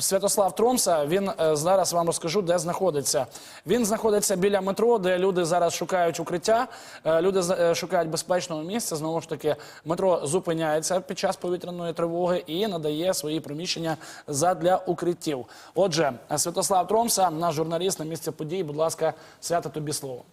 Святослав Тромса. Він е, зараз вам розкажу, де знаходиться. Він знаходиться біля метро, де люди зараз шукають укриття. Е, Люди е, шукають безпечного місця. Знову ж таки, метро зупиняється під час повітряної тривоги і надає свої приміщення задля укриттів. Отже, Святослав Тромса, наш журналіст на місці подій. Будь ласка, свято тобі слово.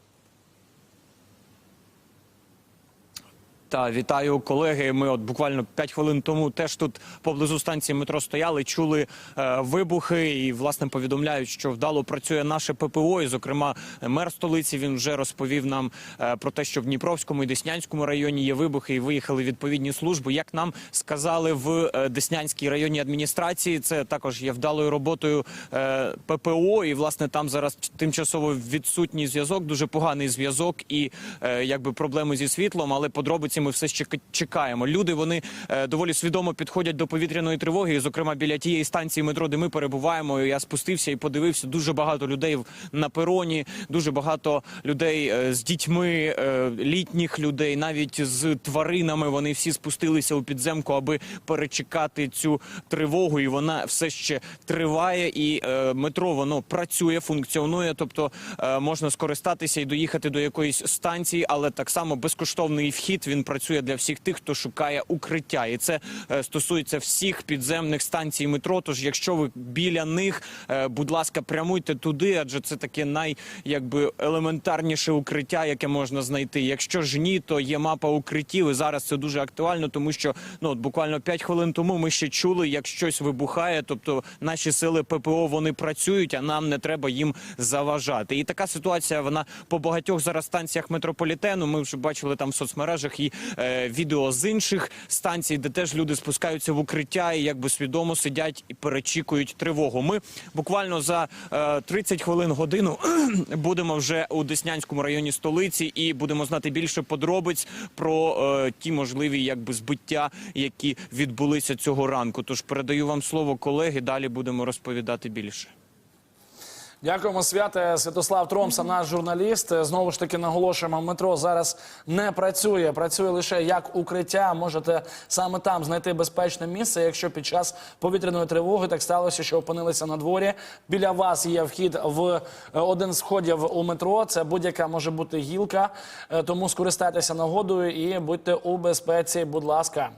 Та вітаю колеги. Ми от буквально 5 хвилин тому теж тут поблизу станції метро стояли, чули е, вибухи і власне повідомляють, що вдало працює наше ППО. І, зокрема, мер столиці він вже розповів нам е, про те, що в Дніпровському і Деснянському районі є вибухи, і виїхали відповідні служби. Як нам сказали в е, Деснянській районній адміністрації, це також є вдалою роботою е, ППО. І власне там зараз тимчасово відсутній зв'язок, дуже поганий зв'язок і е, якби проблеми зі світлом, але подробиці ми все ще чекаємо. Люди вони е, доволі свідомо підходять до повітряної тривоги. І, зокрема, біля тієї станції метро, де ми перебуваємо. Я спустився і подивився. Дуже багато людей на пероні, дуже багато людей е, з дітьми, е, літніх людей, навіть з тваринами. Вони всі спустилися у підземку, аби перечекати цю тривогу. І вона все ще триває. І метро воно працює, функціонує. Тобто можна скористатися і доїхати до якоїсь станції, але так само безкоштовний вхід він працює для всіх тих, хто шукає укриття, і це е, стосується всіх підземних станцій метро. Тож, якщо ви біля них, е, будь ласка, прямуйте туди, адже це таке най якби елементарніше укриття, яке можна знайти. Якщо ж ні, то є мапа укриттів. І зараз це дуже актуально, тому що ну от буквально 5 хвилин тому ми ще чули, як щось вибухає. Тобто наші сили ППО вони працюють, а нам не треба їм заважати. І така ситуація вона по багатьох зараз станціях метрополітену. Ми вже бачили там в соцмережах і відео з інших станцій, де теж люди спускаються в укриття і якби свідомо сидять і перечікують тривогу. Ми буквально за е, 30 хвилин годину будемо вже у Деснянському районі столиці і будемо знати більше подробиць про е, ті можливі якби збиття, які відбулися цього ранку. Тож передаю вам слово, колеги. Далі будемо розповідати більше. Дякуємо, святе. Святослав Тромса, наш журналіст. Знову ж таки наголошуємо, метро зараз не працює. Працює лише як укриття. Можете саме там знайти безпечне місце. Якщо під час повітряної тривоги так сталося, що опинилися на дворі. Біля вас є вхід в е, один з входів у метро. Це будь-яка може бути гілка. Е, Тому скористайтеся нагодою і будьте у безпеці. Будь ласка.